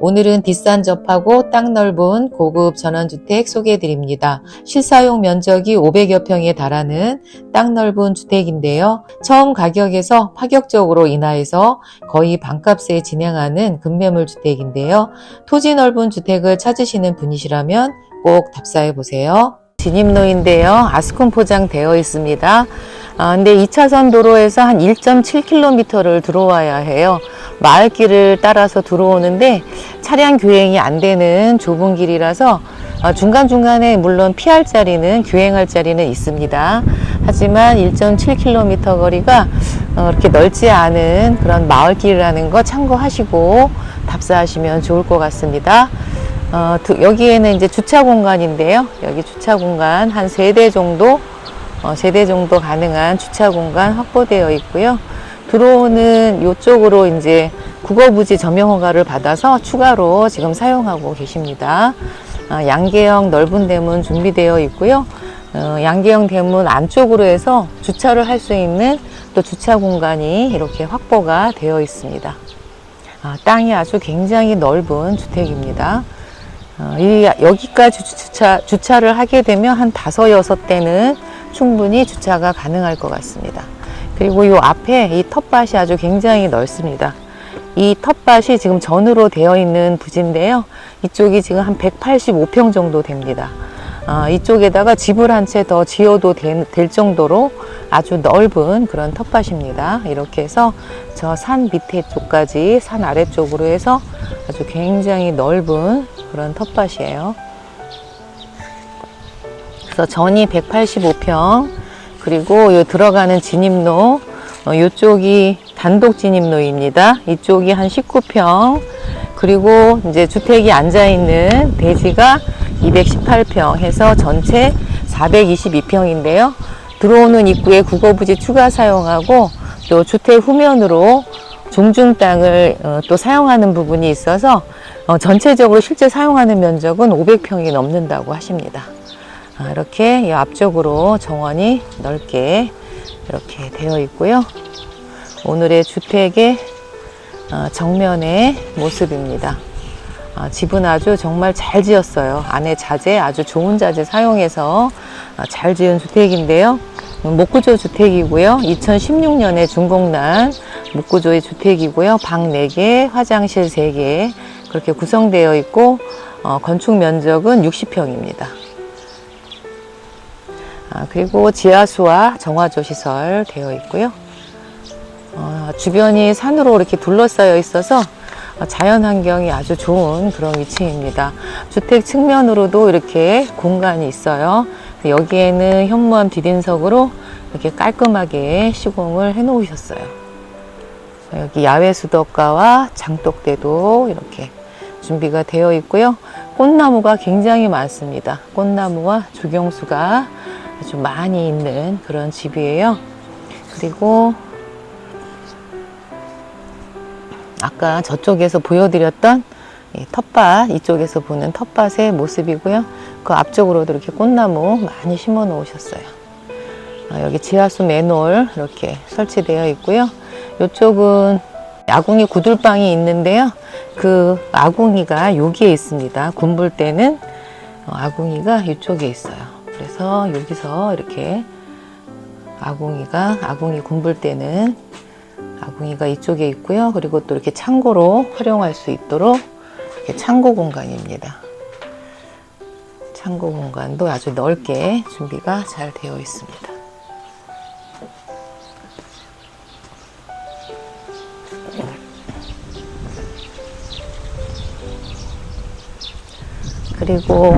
오늘은 뒷산 접하고 땅 넓은 고급 전원주택 소개해드립니다. 실사용 면적이 500여 평에 달하는 땅 넓은 주택인데요. 처음 가격에서 파격적으로 인하해서 거의 반값에 진행하는 급매물 주택인데요. 토지 넓은 주택을 찾으시는 분이시라면 꼭 답사해 보세요. 진입로인데요. 아스콘 포장되어 있습니다. 아, 근데 2차선 도로에서 한 1.7km를 들어와야 해요. 마을길을 따라서 들어오는데 차량 교행이 안 되는 좁은 길이라서 아, 중간중간에 물론 피할 자리는 교행할 자리는 있습니다. 하지만 1.7km 거리가 어, 그렇게 넓지 않은 그런 마을길이라는 거 참고하시고 답사하시면 좋을 것 같습니다. 어, 두- 여기에는 이제 주차 공간인데요. 여기 주차 공간 한 세 대 정도, 어, 세대 정도 가능한 주차 공간 확보되어 있고요. 들어오는 이쪽으로 이제 국어부지 점용 허가를 받아서 추가로 지금 사용하고 계십니다. 아, 양계형 넓은 대문 준비되어 있고요. 어, 양계형 대문 안쪽으로 해서 주차를 할 수 있는 또 주차 공간이 이렇게 확보가 되어 있습니다. 아, 땅이 아주 굉장히 넓은 주택입니다. 어, 이, 여기까지 주차, 주차를 하게 되면 한 다섯, 여섯 대는 충분히 주차가 가능할 것 같습니다. 그리고 이 앞에 이 텃밭이 아주 굉장히 넓습니다. 이 텃밭이 지금 전으로 되어 있는 부지인데요. 이쪽이 지금 한 185평 정도 됩니다. 아, 이쪽에다가 집을 한 채 더 지어도 된- 될 정도로 아주 넓은 그런 텃밭입니다. 이렇게 해서 저 산 밑에 쪽까지 산 아래쪽으로 해서 아주 굉장히 넓은 그런 텃밭이에요. 그래서 전이 185평 그리고 요 들어가는 진입로 어, 이쪽이 단독 진입로입니다. 이쪽이 한 19평 그리고 이제 주택이 앉아 있는 대지가 218평 해서 전체 422평인데요. 들어오는 입구에 국어부지 추가 사용하고 또 주택 후면으로 종중 땅을 어, 또 사용하는 부분이 있어서 어, 전체적으로 실제 사용하는 면적은 500평이 넘는다고 하십니다. 아, 이렇게 이 앞쪽으로 정원이 넓게 이렇게 되어 있고요. 오늘의 주택의 어, 정면의 모습입니다. 아, 집은 아주 정말 잘 지었어요. 안에 자재 아주 좋은 자재 사용해서 아, 잘 지은 주택인데요. 음, 목구조 주택이고요. 2016년에 준공난 목구조의 주택이고요. 방 4개, 화장실 3개 그렇게 구성되어 있고 어, 건축 면적은 60평입니다. 아, 그리고 지하수와 정화조 시설 되어 있고요. 어, 주변이 산으로 이렇게 둘러싸여 있어서 어, 자연 환경이 아주 좋은 그런 위치입니다. 주택 측면으로도 이렇게 공간이 있어요. 여기에는 현무암 디딤석으로 이렇게 깔끔하게 시공을 해 놓으셨어요. 여기 야외 수도가와 장독대도 이렇게 준비가 되어 있고요. 꽃나무가 굉장히 많습니다. 꽃나무와 조경수가 아주 많이 있는 그런 집이에요. 그리고 아까 저쪽에서 보여드렸던 이 텃밭, 이쪽에서 보는 텃밭의 모습이고요. 그 앞쪽으로도 이렇게 꽃나무 많이 심어 놓으셨어요. 아, 여기 지하수 맨홀 이렇게 설치되어 있고요. 이쪽은 아궁이 구들방이 있는데요. 그 아궁이가 여기에 있습니다. 군불 때는 어, 아궁이가 이쪽에 있어요. 그래서 여기서 이렇게 아궁이가 아궁이 군불 때는 아궁이가 이쪽에 있고요. 그리고 또 이렇게 창고로 활용할 수 있도록 이렇게 창고 공간입니다. 창고 공간도 아주 넓게 준비가 잘 되어 있습니다. 그리고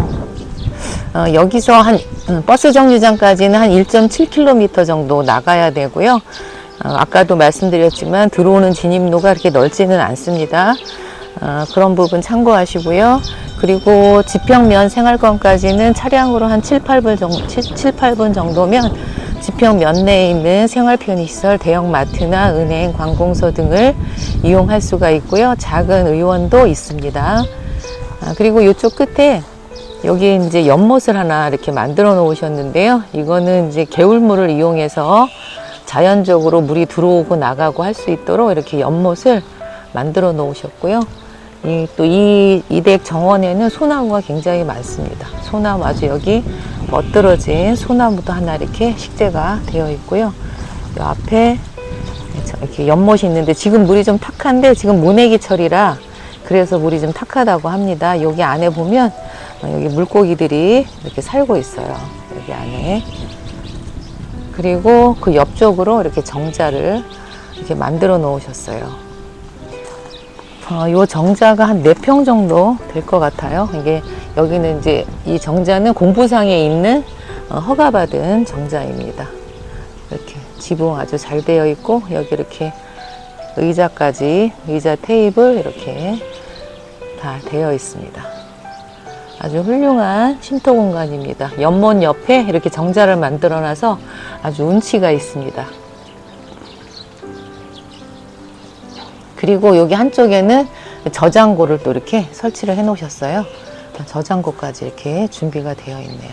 어, 여기서 한 음, 버스 정류장까지는 한 1.7km 정도 나가야 되고요. 어, 아까도 말씀드렸지만 들어오는 진입로가 그렇게 넓지는 않습니다. 어, 그런 부분 참고하시고요. 그리고 지평면 생활권까지는 차량으로 한 7, 8분 정도, 7, 7 8분 정도면 지평면 내에 있는 생활 편의시설, 대형마트나 은행, 관공서 등을 이용할 수가 있고요. 작은 의원도 있습니다. 아, 그리고 이쪽 끝에 여기 이제 연못을 하나 이렇게 만들어 놓으셨는데요. 이거는 이제 개울물을 이용해서 자연적으로 물이 들어오고 나가고 할 수 있도록 이렇게 연못을 만들어 놓으셨고요. 이, 또 이, 이댁 정원에는 소나무가 굉장히 많습니다. 소나무 아주 여기 멋들어진 소나무도 하나 이렇게 식재가 되어 있고요. 이 앞에 이렇게 연못이 있는데 지금 물이 좀 탁한데 지금 모내기철이라 그래서 물이 좀 탁하다고 합니다. 여기 안에 보면 어, 여기 물고기들이 이렇게 살고 있어요. 여기 안에. 그리고 그 옆쪽으로 이렇게 정자를 이렇게 만들어 놓으셨어요. 어, 요 정자가 한 네 평 정도 될 것 같아요. 이게 여기는 이제 이 정자는 공부상에 있는 어, 허가받은 정자입니다. 이렇게 지붕 아주 잘 되어 있고 여기 이렇게 의자까지 의자 테이블 이렇게 다 되어 있습니다. 아주 훌륭한 쉼터 공간입니다. 연못 옆에 이렇게 정자를 만들어 놔서 아주 운치가 있습니다. 그리고 여기 한쪽에는 저장고를 또 이렇게 설치를 해 놓으셨어요. 저장고까지 이렇게 준비가 되어 있네요.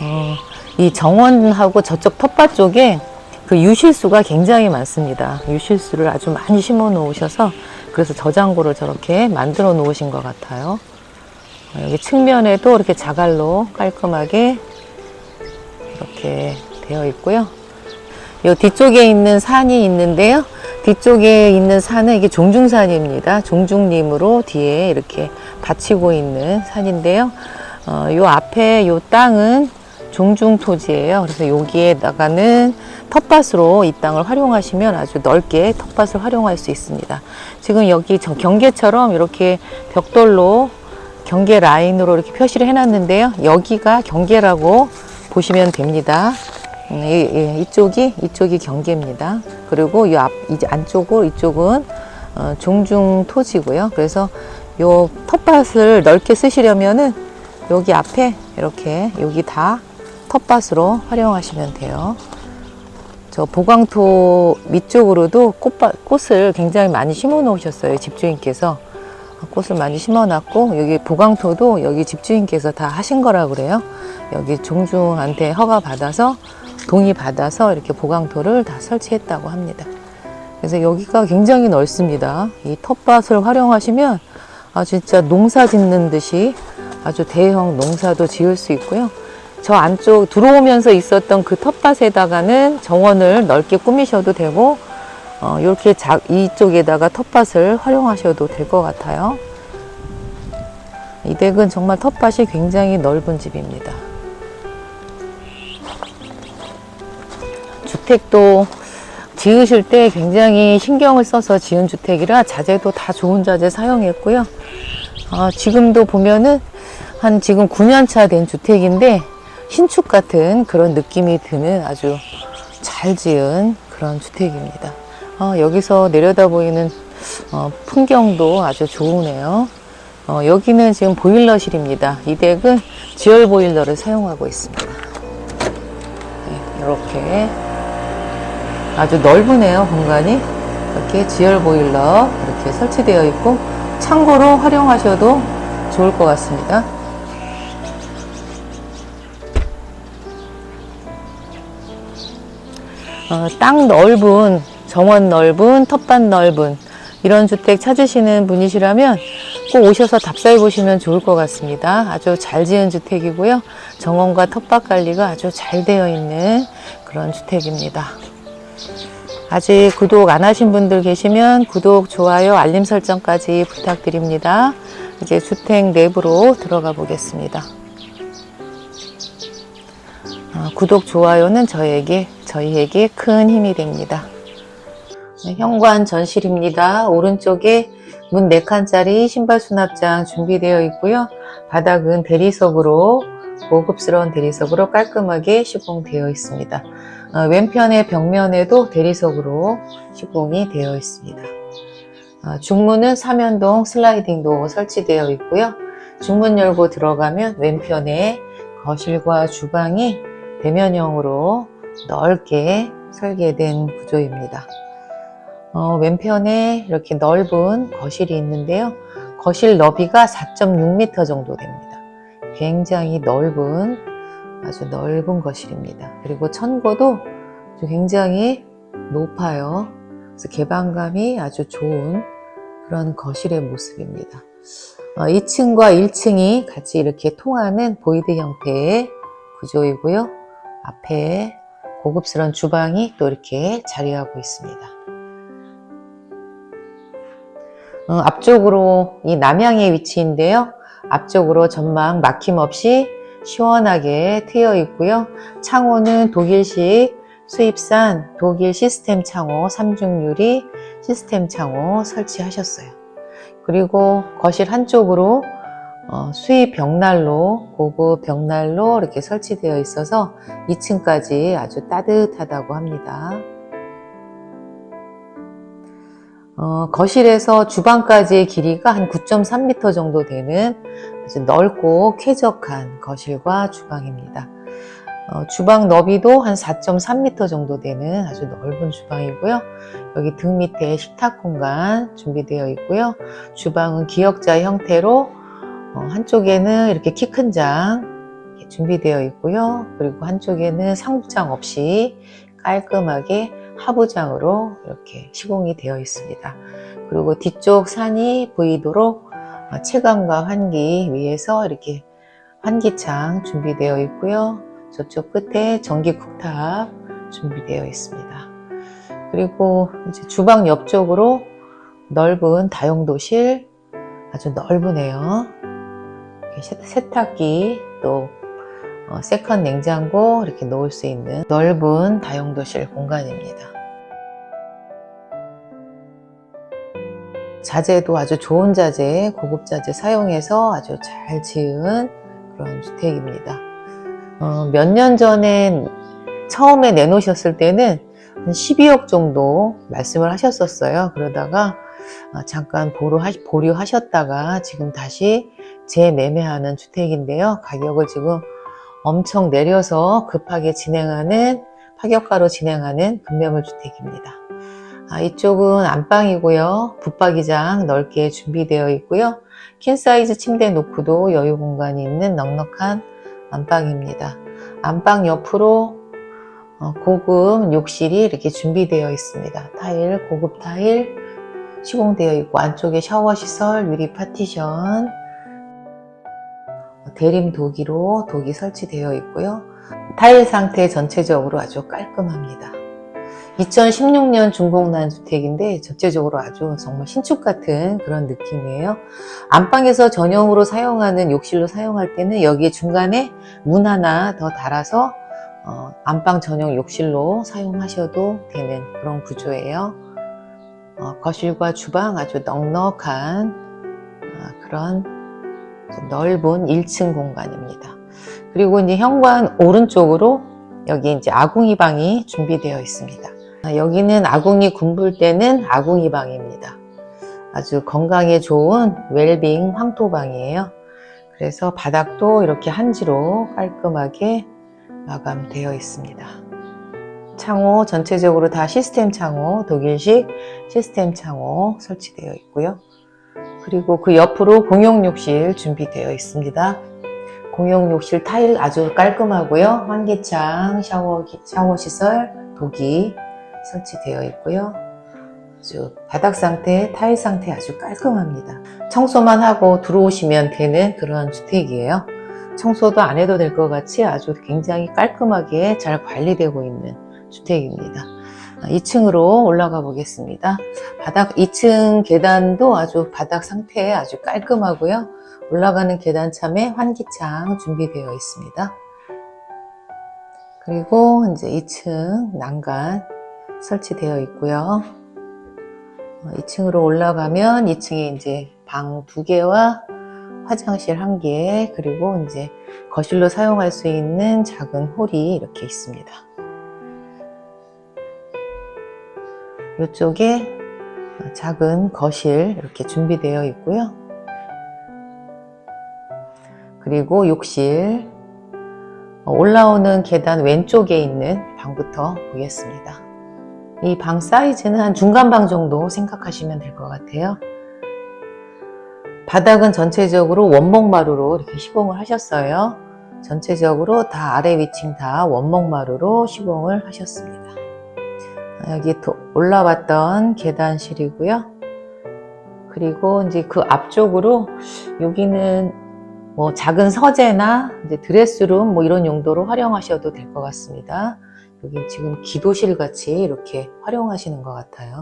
어, 이 정원하고 저쪽 텃밭 쪽에 그 유실수가 굉장히 많습니다. 유실수를 아주 많이 심어 놓으셔서 그래서 저장고를 저렇게 만들어 놓으신 것 같아요. 어, 여기 측면에도 이렇게 자갈로 깔끔하게 이렇게 되어 있고요. 이 뒤쪽에 있는 산이 있는데요. 뒤쪽에 있는 산은 이게 종중산입니다. 종중림으로 뒤에 이렇게 받치고 있는 산인데요. 어, 요 앞에 요 땅은 종중 토지예요. 그래서 여기에다가는 텃밭으로 이 땅을 활용하시면 아주 넓게 텃밭을 활용할 수 있습니다. 지금 여기 저 경계처럼 이렇게 벽돌로 경계 라인으로 이렇게 표시를 해놨는데요. 여기가 경계라고 보시면 됩니다. 음, 이쪽이 이쪽이 경계입니다. 그리고 이 앞, 이제 안쪽으로 이쪽은 어, 종중 토지고요. 그래서 요 텃밭을 넓게 쓰시려면은 여기 앞에 이렇게 여기 다 텃밭으로 활용하시면 돼요. 저 보강토 밑쪽으로도 꽃밭, 꽃을 굉장히 많이 심어 놓으셨어요. 집주인께서 꽃을 많이 심어 놨고 여기 보강토도 여기 집주인께서 다 하신 거라 그래요. 여기 종중한테 허가 받아서 동의 받아서 이렇게 보강토를 다 설치했다고 합니다. 그래서 여기가 굉장히 넓습니다. 이 텃밭을 활용하시면 아 진짜 농사 짓는 듯이 아주 대형 농사도 지을 수 있고요. 저 안쪽 들어오면서 있었던 그 텃밭에다가는 정원을 넓게 꾸미셔도 되고 어, 이렇게 자, 이쪽에다가 텃밭을 활용하셔도 될 것 같아요. 이 댁은 정말 텃밭이 굉장히 넓은 집입니다. 주택도 지으실 때 굉장히 신경을 써서 지은 주택이라 자재도 다 좋은 자재 사용했고요. 어, 지금도 보면은 한 지금 9년 차 된 주택인데 신축 같은 그런 느낌이 드는 아주 잘 지은 그런 주택입니다. 어, 여기서 내려다 보이는 어, 풍경도 아주 좋으네요. 어, 여기는 지금 보일러실입니다. 이 댁은 지열 보일러를 사용하고 있습니다. 네, 이렇게 아주 넓으네요, 공간이. 이렇게 지열 보일러 이렇게 설치되어 있고 창고로 활용하셔도 좋을 것 같습니다. 어, 땅 넓은, 정원 넓은, 텃밭 넓은 이런 주택 찾으시는 분이시라면 꼭 오셔서 답사해 보시면 좋을 것 같습니다. 아주 잘 지은 주택이고요. 정원과 텃밭 관리가 아주 잘 되어 있는 그런 주택입니다. 아직 구독 안 하신 분들 계시면 구독, 좋아요, 알림 설정까지 부탁드립니다. 이제 주택 내부로 들어가 보겠습니다. 어, 구독, 좋아요는 저에게, 저희에게 큰 힘이 됩니다. 네, 현관 전실입니다. 오른쪽에 문 4칸짜리 신발 수납장 준비되어 있고요. 바닥은 대리석으로 고급스러운 대리석으로 깔끔하게 시공되어 있습니다. 어, 왼편의 벽면에도 대리석으로 시공이 되어 있습니다. 어, 중문은 삼연동 슬라이딩 도어 설치되어 있고요. 중문 열고 들어가면 왼편에 거실과 주방이 대면형으로 넓게 설계된 구조입니다. 어, 왼편에 이렇게 넓은 거실이 있는데요. 거실 너비가 4.6m 정도 됩니다. 굉장히 넓은 아주 넓은 거실입니다. 그리고 천고도 굉장히 높아요. 그래서 개방감이 아주 좋은 그런 거실의 모습입니다. 2층과 1층이 같이 이렇게 통하는 보이드 형태의 구조이고요. 앞에 고급스러운 주방이 또 이렇게 자리하고 있습니다. 어, 앞쪽으로 이 남향의 위치인데요. 앞쪽으로 전망 막힘없이 시원하게 트여 있고요. 창호는 독일식 수입산 독일 시스템 창호 3중 유리 시스템 창호 설치하셨어요. 그리고 거실 한쪽으로 어, 수입 벽난로, 고급 벽난로 이렇게 설치되어 있어서 2층까지 아주 따뜻하다고 합니다. 어, 거실에서 주방까지의 길이가 한 9.3m 정도 되는 아주 넓고 쾌적한 거실과 주방입니다. 어, 주방 너비도 한 4.3m 정도 되는 아주 넓은 주방이고요. 여기 등 밑에 식탁 공간 준비되어 있고요. 주방은 기역자 형태로 어, 한쪽에는 이렇게 키 큰 장 준비되어 있고요. 그리고 한쪽에는 상부장 없이 깔끔하게 하부장으로 이렇게 시공이 되어 있습니다. 그리고 뒤쪽 산이 보이도록 어, 채광과 환기 위에서 이렇게 환기창 준비되어 있고요. 저쪽 끝에 전기 쿡탑 준비되어 있습니다. 그리고 주방 옆쪽으로 넓은 다용도실 아주 넓으네요. 세탁기 또 어, 세컨 냉장고 이렇게 놓을 수 있는 넓은 다용도실 공간입니다. 자재도 아주 좋은 자재, 고급 자재 사용해서 아주 잘 지은 그런 주택입니다. 어, 몇 년 전에 처음에 내놓으셨을 때는 한 12억 정도 말씀을 하셨었어요. 그러다가 어, 잠깐 보류하, 보류하셨다가 지금 다시 재매매하는 주택인데요. 가격을 지금 엄청 내려서 급하게 진행하는 파격가로 진행하는 급매물 주택입니다. 아, 이쪽은 안방이고요. 붙박이장 넓게 준비되어 있고요. 퀸 사이즈 침대 놓고도 여유 공간이 있는 넉넉한 안방입니다. 안방 옆으로 어, 고급 욕실이 이렇게 준비되어 있습니다. 타일, 고급 타일 시공되어 있고 안쪽에 샤워 시설, 유리 파티션, 대림 도기로 도기 설치되어 있고요. 타일 상태 전체적으로 아주 깔끔합니다. 2016년 준공난 주택인데 전체적으로 아주 정말 신축 같은 그런 느낌이에요. 안방에서 전용으로 사용하는 욕실로 사용할 때는 여기 중간에 문 하나 더 달아서 어, 안방 전용 욕실로 사용하셔도 되는 그런 구조예요. 어, 거실과 주방 아주 넉넉한 어, 그런 넓은 1층 공간입니다. 그리고 이제 현관 오른쪽으로 여기 이제 아궁이 방이 준비되어 있습니다. 아, 여기는 아궁이 군불 때는 아궁이 방입니다. 아주 건강에 좋은 웰빙 황토방이에요. 그래서 바닥도 이렇게 한지로 깔끔하게 마감되어 있습니다. 창호 전체적으로 다 시스템 창호, 독일식 시스템 창호 설치되어 있고요. 그리고 그 옆으로 공용욕실 준비되어 있습니다. 공용욕실 타일 아주 깔끔하고요. 환기창, 샤워, 샤워 시설, 도기 설치되어 있고요. 아주 바닥 상태, 타일 상태 아주 깔끔합니다. 청소만 하고 들어오시면 되는 그런 주택이에요. 청소도 안 해도 될 것 같이 아주 굉장히 깔끔하게 잘 관리되고 있는 주택입니다. 2층으로 올라가 보겠습니다. 바닥 2층 계단도 아주 바닥 상태 아주 깔끔하고요. 올라가는 계단 참에 환기창 준비되어 있습니다. 그리고 이제 2층 난간 설치되어 있고요. 2층으로 올라가면 2층에 이제 방 두 개와 화장실 한 개, 그리고 이제 거실로 사용할 수 있는 작은 홀이 이렇게 있습니다. 이쪽에 작은 거실 이렇게 준비되어 있고요. 그리고 욕실 올라오는 계단 왼쪽에 있는 방부터 보겠습니다. 이 방 사이즈는 한 중간 방 정도 생각하시면 될 것 같아요. 바닥은 전체적으로 원목마루로 이렇게 시공을 하셨어요. 전체적으로 다 아래 위층 다 원목마루로 시공을 하셨습니다. 여기 도- 올라왔던 계단실이고요. 그리고 이제 그 앞쪽으로 여기는 뭐 작은 서재나 이제 드레스룸 뭐 이런 용도로 활용하셔도 될 것 같습니다. 여기 지금 기도실 같이 이렇게 활용하시는 것 같아요.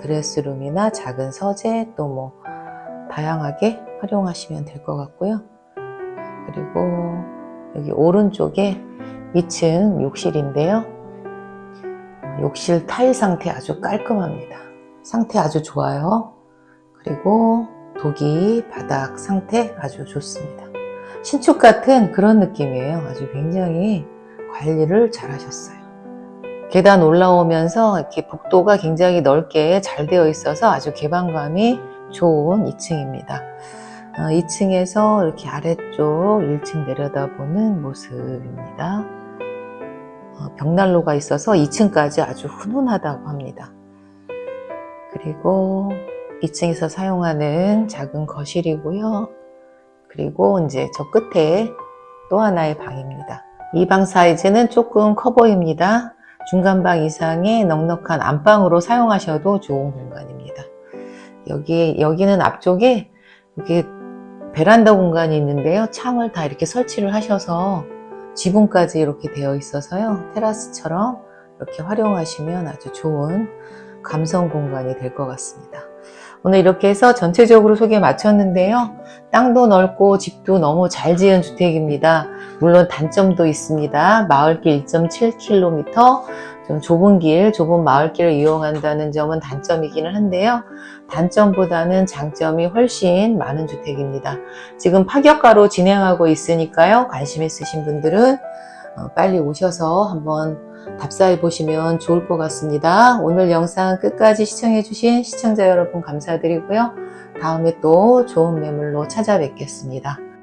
드레스룸이나 작은 서재 또 뭐 다양하게 활용하시면 될 것 같고요. 그리고 여기 오른쪽에 2층 욕실인데요. 욕실 타일 상태 아주 깔끔합니다. 상태 아주 좋아요. 그리고 독이 바닥 상태 아주 좋습니다. 신축 같은 그런 느낌이에요. 아주 굉장히 관리를 잘 하셨어요. 계단 올라오면서 이렇게 복도가 굉장히 넓게 잘 되어 있어서 아주 개방감이 좋은 2층입니다. 2층에서 이렇게 아래쪽 1층 내려다보는 모습입니다. 어, 벽난로가 있어서 2층까지 아주 훈훈하다고 합니다. 그리고 2층에서 사용하는 작은 거실이고요. 그리고 이제 저 끝에 또 하나의 방입니다. 이 방 사이즈는 조금 커 보입니다. 중간방 이상의 넉넉한 안방으로 사용하셔도 좋은 공간입니다. 여기, 여기는 앞쪽에 이렇게 베란다 공간이 있는데요. 창을 다 이렇게 설치를 하셔서 지붕까지 이렇게 되어 있어서요. 테라스처럼 이렇게 활용하시면 아주 좋은 감성 공간이 될 것 같습니다. 오늘 이렇게 해서 전체적으로 소개 마쳤는데요. 땅도 넓고 집도 너무 잘 지은 주택입니다. 물론 단점도 있습니다. 마을길 1.7km, 좀 좁은 길, 좁은 마을길을 이용한다는 점은 단점이기는 한데요. 단점보다는 장점이 훨씬 많은 주택입니다. 지금 파격가로 진행하고 있으니까요. 관심 있으신 분들은 어, 빨리 오셔서 한번 답사해 보시면 좋을 것 같습니다. 오늘 영상 끝까지 시청해 주신 시청자 여러분 감사드리고요. 다음에 또 좋은 매물로 찾아뵙겠습니다.